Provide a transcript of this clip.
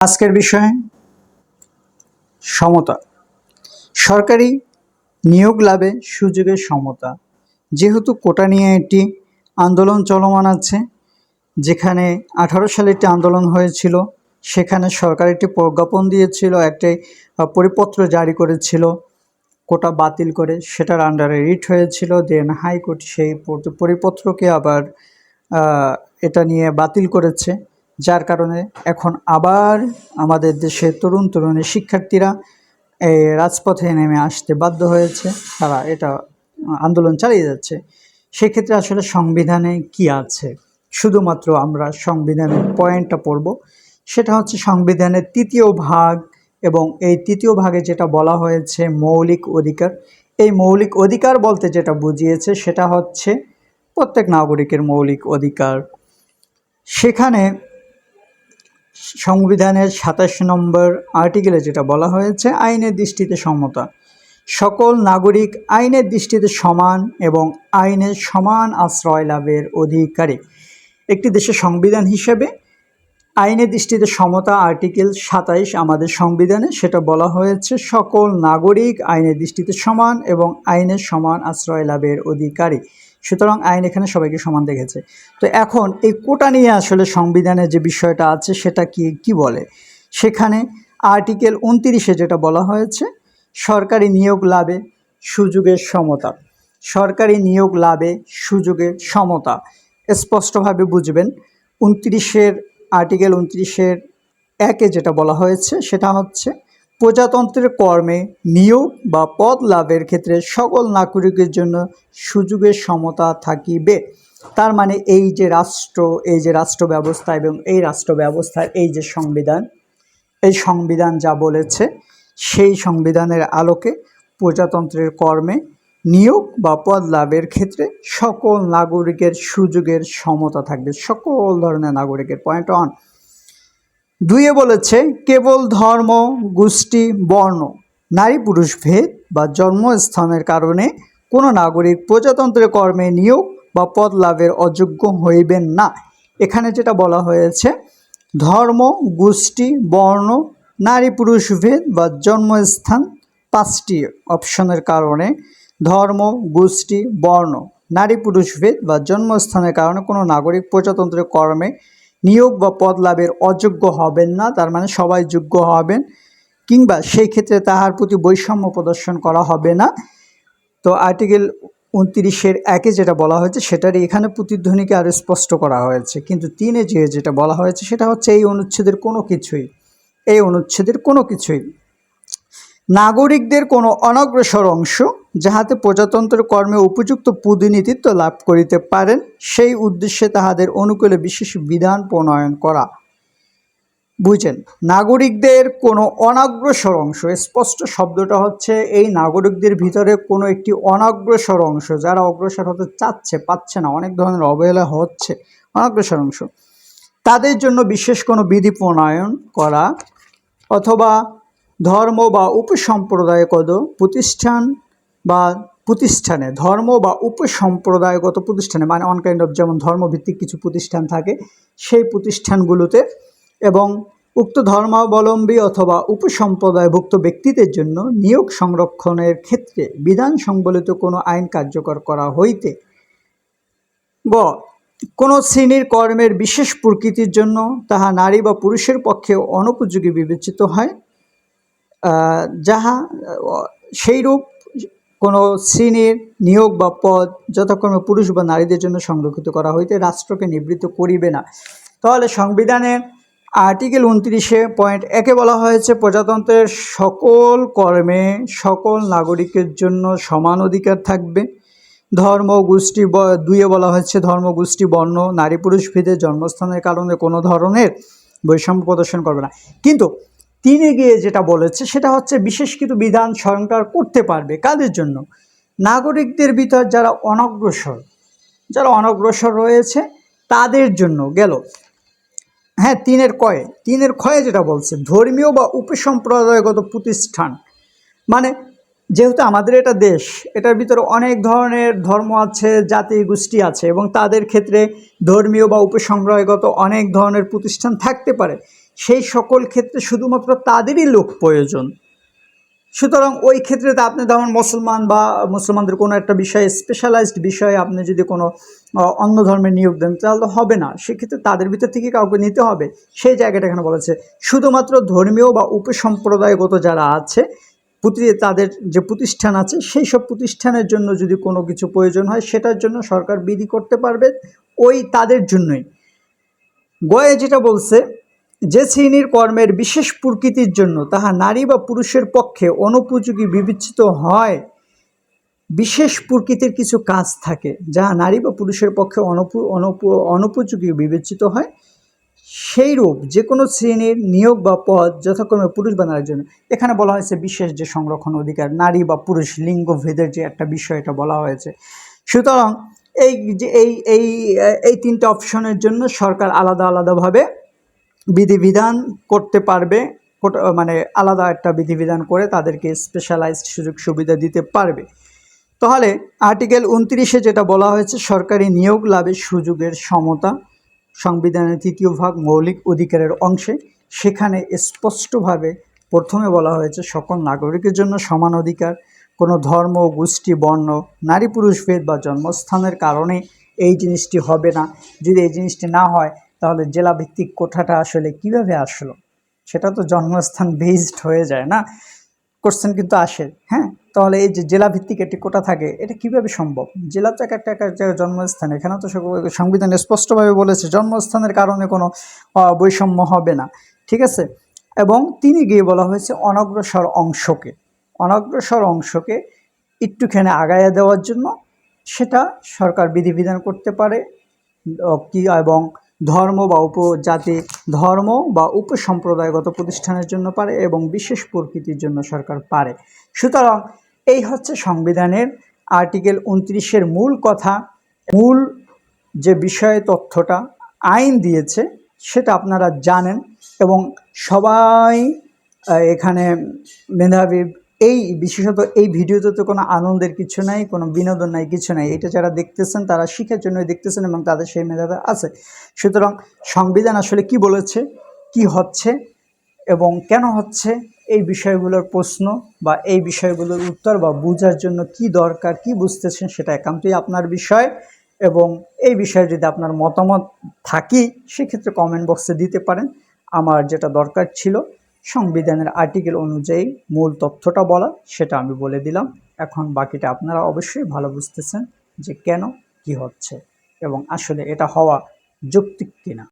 আজকের বিষয় সমতা। সরকারি নিয়োগ লাভে সুযোগের সমতা। যেহেতু কোটা নিয়ে একটি আন্দোলন চলমান আছে, যেখানে আঠারো সালে একটি আন্দোলন হয়েছিল, সেখানে সরকার একটি প্রজ্ঞাপন দিয়েছিল, একটি পরিপত্র জারি করেছিল, কোটা বাতিল করে সেটার আন্ডারে রিট হয়েছিল দেন হাইকোর্ট সেই পরিপত্রকে আবার এটা নিয়ে বাতিল করেছে। যার কারণে এখন আবার আমাদের দেশে তরুণ তরুণী শিক্ষার্থীরা এই রাজপথে নেমে আসতে বাধ্য হয়েছে। তারা এটা আন্দোলন চালিয়ে যাচ্ছে। সেক্ষেত্রে আসলে সংবিধানে কি আছে? শুধুমাত্র আমরা সংবিধানের পয়েন্টটা পড়ব। সেটা হচ্ছে সংবিধানের তৃতীয় ভাগ এবং এই তৃতীয় ভাগে যেটা বলা হয়েছে মৌলিক অধিকার, এই মৌলিক অধিকার বলতে যেটা বুঝিয়েছে সেটা হচ্ছে প্রত্যেক নাগরিকের মৌলিক অধিকার। সেখানে সংবিধানের সাতাশ নম্বর আর্টিকেলে যেটা বলা হয়েছে, আইনের দৃষ্টিতে সমতা। সকল নাগরিক আইনের দৃষ্টিতে সমান এবং আইনের সমান আশ্রয় লাভের অধিকারী। একটি দেশের সংবিধান হিসেবে আইনের দৃষ্টিতে সমতা আর্টিকেল সাতাইশ আমাদের সংবিধানে সেটা বলা হয়েছে, সকল নাগরিক আইনের দৃষ্টিতে সমান এবং আইনের সমান আশ্রয় লাভের অধিকারী। সুতরাং আইন এখানে সবাইকে সমান দেখেছে। তো এখন এই কোটা নিয়ে আসলে সংবিধানের যে বিষয়টা আছে, সেটা কি কি বলে? সেখানে আর্টিকেল উনতিরিশে যেটা বলা হয়েছে, সরকারি নিয়োগ লাভে সুযোগের সমতা। সরকারি নিয়োগ লাভে সুযোগের সমতা। স্পষ্টভাবে বুঝবেন, উনত্রিশের, আর্টিকেল উনত্রিশের একে যেটা বলা হয়েছে, সেটা হচ্ছে প্রজাতন্ত্রের কর্মে নিয়োগ বা পদ লাভের ক্ষেত্রে সকল নাগরিকের জন্য সুযোগের সমতা থাকিবে। তার মানে এই যে রাষ্ট্র, এই যে রাষ্ট্র ব্যবস্থা এবং এই রাষ্ট্র ব্যবস্থার এই যে সংবিধান, এই সংবিধান যা বলেছে, সেই সংবিধানের আলোকে প্রজাতন্ত্রের কর্মে নিয়োগ বা পদ লাভের ক্ষেত্রে সকল নাগরিকের সুযোগের সমতা থাকবে। সকল ধরনের নাগরিকের। পয়েন্ট অন দুইয়ে বলেছে, কেবল ধর্ম, গোষ্ঠী, বর্ণ, নারী, পুরুষ, ভেদ বা জন্মস্থানের কারণে কোনো নাগরিক প্রজাতন্ত্রের কর্মে নিয়োগ বা পদ লাভের অযোগ্য হইবেন না। এখানে যেটা বলা হয়েছে, ধর্ম, গোষ্ঠী, বর্ণ, নারী, পুরুষ, ভেদ বা জন্মস্থান পাঁচটি অপশনের কারণে ধর্ম, গোষ্ঠী, বর্ণ, নারী, পুরুষ, ভেদ বা জন্মস্থানের কারণে কোনো নাগরিক প্রজাতন্ত্রের কর্মে নিয়োগ বা পদ লাভের অযোগ্য হবেন না, তার মানে সবাই যোগ্য হবেন, কিংবা সেই ক্ষেত্রে তাহার প্রতি বৈষম্য প্রদর্শন করা হবে না। তো আর্টিকেল উনত্রিশের একে যেটা বলা হয়েছে, সেটারই এখানে প্রতিধ্বনিকে আরও স্পষ্ট করা হয়েছে। কিন্তু তিনে যে যেটা বলা হয়েছে, সেটা হচ্ছে এই অনুচ্ছেদের কোনো কিছুই, এই অনুচ্ছেদের কোনো কিছুই নাগরিকদের কোনো অনগ্রসর অংশ যাহাতে প্রজাতন্ত্রের কর্মে উপযুক্ত প্রতিনিধিত্ব লাভ করিতে পারেন, সেই উদ্দেশ্যে তাহাদের অনুকূলে বিশেষ বিধান প্রণয়ন করা। বুঝছেন নাগরিকদের কোনো অনগ্রসর অংশ স্পষ্ট শব্দটা হচ্ছে এই নাগরিকদের ভিতরে কোনো একটি অনগ্রসর অংশ, যারা অগ্রসর হতে চাচ্ছে, পাচ্ছে না, অনেক ধরনের অবহেলা হচ্ছে, অনগ্রসর অংশ। তাদের জন্য বিশেষ কোনো বিধি প্রণয়ন করা অথবা ধর্ম বা উপসম্প্রদায়গত প্রতিষ্ঠান বা প্রতিষ্ঠানে, ধর্ম বা উপসম্প্রদায়গত প্রতিষ্ঠানে মানে অন কাইন্ড অফ যেমন ধর্মভিত্তিক কিছু প্রতিষ্ঠান থাকে, সেই প্রতিষ্ঠানগুলোতে এবং উক্ত ধর্মাবলম্বী অথবা উপসম্প্রদায়ভুক্ত ব্যক্তিদের জন্য নিয়োগ সংরক্ষণের ক্ষেত্রে বিধান সংবলিত কোনো আইন কার্যকর করা হইতে গ, কোনো শ্রেণির কর্মের বিশেষ প্রকৃতির জন্য তাহা নারী বা পুরুষের পক্ষে অনুপযোগী বিবেচিত হয়। যাহা সেইরূপ কোনো শ্রেণির নিয়োগ বা পদ যথাক্রমে পুরুষ বা নারীদের জন্য সংরক্ষিত করা হইতে রাষ্ট্রকে নিবৃত্ত করিবে না। তাহলে সংবিধানের আর্টিকেল উনত্রিশে পয়েন্ট একে বলা হয়েছে, প্রজাতন্ত্রের সকল কর্মে সকল নাগরিকের জন্য সমান অধিকার থাকবে। ধর্ম, গোষ্ঠী দুইয়ে বলা হয়েছে, ধর্ম, গোষ্ঠী, বর্ণ, নারী, পুরুষ, ভেদে জন্মস্থানের কারণে কোনো ধরনের বৈষম্য প্রদর্শন করবে না। কিন্তু তিনি গিয়ে যেটা বলেছে, সেটা হচ্ছে বিশেষ কিছু বিধান সরকার করতে পারবে। কাদের জন্য? নাগরিকদের ভিতর যারা অনগ্রসর যারা অনগ্রসর রয়েছে, তাদের জন্য গেল। হ্যাঁ তিনের কয়ে তিনের ক্ষয়ে যেটা বলছে, ধর্মীয় বা উপসম্প্রদায়গত প্রতিষ্ঠান। মানে যেহেতু আমাদের এটা দেশ, এটার ভিতরে অনেক ধরনের ধর্ম আছে, জাতি, গোষ্ঠী আছে এবং তাদের ক্ষেত্রে ধর্মীয় বা উপসংগ্রহগত অনেক ধরনের প্রতিষ্ঠান থাকতে পারে। সেই সকল ক্ষেত্রে শুধুমাত্র তাদেরই লোক প্রয়োজন। সুতরাং ওই ক্ষেত্রে তো আপনি যেমন মুসলমান বা মুসলমানদের কোনো একটা বিষয়ে স্পেশালাইজড বিষয়ে আপনি যদি কোনো অন্য ধর্মের নিয়োগ দেন, তাহলে তো হবে না। সেক্ষেত্রে তাদের ভিতর থেকে কাউকে নিতে হবে। সেই জায়গাটা এখানে বলেছে। শুধুমাত্র ধর্মীয় বা উপসম্প্রদায়গত যারা আছে তাদের যে প্রতিষ্ঠান আছে, সেই সব প্রতিষ্ঠানের জন্য যদি কোনো কিছু প্রয়োজন হয়, সেটার জন্য সরকার বিধি করতে পারবে ওই তাদের জন্যই। গয়ে যেটা বলছে, যে শ্রেণির কর্মের বিশেষ প্রকৃতির জন্য তাহা নারী বা পুরুষের পক্ষে অনুপযোগী বিবেচিত হয়, বিশেষ প্রকৃতির কিছু কাজ থাকে যা নারী বা পুরুষের পক্ষে অনুপ, অনুপ- অনুপযোগী বিবেচিত হয়। সেই রূপ যে কোনো শ্রেণির নিয়োগ বা পদ যথাক্রমে পুরুষ বা নারীর জন্য। এখানে বলা হয়েছে বিশেষ যে সংরক্ষণ অধিকার, নারী বা পুরুষ লিঙ্গ ভেদের যে একটা বিষয় এটা বলা হয়েছে। সুতরাং এই যে এই এই এই তিনটে অপশনের জন্য সরকার আলাদা আলাদাভাবে বিধিবিধান করতে পারবে মানে আলাদা একটা বিধিবিধান করে তাদেরকে স্পেশালাইজড সুযোগ সুবিধা দিতে পারবে। তাহলে আর্টিকেল উনত্রিশে যেটা বলা হয়েছে, সরকারি নিয়োগ লাভের সুযোগের সমতা। সংবিধানের তৃতীয় ভাগ মৌলিক অধিকারের অংশে। সেখানে স্পষ্টভাবে প্রথমে বলা হয়েছে, সকল নাগরিকের জন্য সমান অধিকার। কোনো ধর্ম, গোষ্ঠী, বর্ণ, নারী, পুরুষ, ভেদ বা জন্মস্থানের কারণে এই জিনিসটি হবে না। যদি এই জিনিসটি না হয়, তাহলে জেলাভিত্তিক কোঠাটা আসলে কীভাবে আসলো? সেটা তো জন্মস্থান বেসড হয়ে যায় না। কোশ্চেন কিন্তু আসে হ্যাঁ? তাহলে এই যে জেলা ভিত্তিক একটি কোটা থাকে, এটা কীভাবে সম্ভব? জেলা তো এক একটা এক একটা জন্মস্থান এখানে তো সংবিধানে স্পষ্টভাবে বলেছে, জন্মস্থানের কারণে কোনো বৈষম্য হবে না, ঠিক আছে? এবং তিনি গিয়ে বলা হয়েছে অনগ্রসর অংশকে অনগ্রসর অংশকে একটুখানি আগায়া দেওয়ার জন্য সেটা সরকার বিধিবিধান করতে পারে কি এবং ধর্ম বা উপজাতি, ধর্ম বা উপসম্প্রদায়গত প্রতিষ্ঠানের জন্য পারে এবং বিশেষ প্রকৃতির জন্য সরকার পারে। সুতরাং এই হচ্ছে সংবিধানের আর্টিকেল উনত্রিশের মূল কথা। মূল যে বিষয় তথ্যটা আইন দিয়েছে, সেটা আপনারা জানেন এবং সবাই এখানে মেধাবী এই বিশেষত এই ভিডিওতে তো কোনো আনন্দের কিছু নাই, কোনো বিনোদন নাই, কিছু নাই। এটা যারা দেখতেছেন, তারা শিখার জন্যই দেখতেছেন এবং তাদের সেই মেধাটা আছে। সুতরাং সংবিধান আসলে কি বলেছে, কি হচ্ছে এবং কেন হচ্ছে, এই বিষয়গুলোর প্রশ্ন বা এই বিষয়গুলোর উত্তর বা বোঝার জন্য কি দরকার, কি বুঝতেছেন সেটা একান্তই আপনার বিষয় এবং এই বিষয়ে যদি আপনার মতামত থাকি, সেক্ষেত্রে কমেন্ট বক্সে দিতে পারেন। আমার যেটা দরকার ছিল সংবিধানের আর্টিকেল অনুযায়ী মূল তথ্যটা বলা, সেটা আমি বলে দিলাম। এখন বাকিটা আপনারা অবশ্যই ভালো বুঝতেছেন যে কেন, কি হচ্ছে এবং আসলে এটা হওয়া যৌক্তিক কিনা।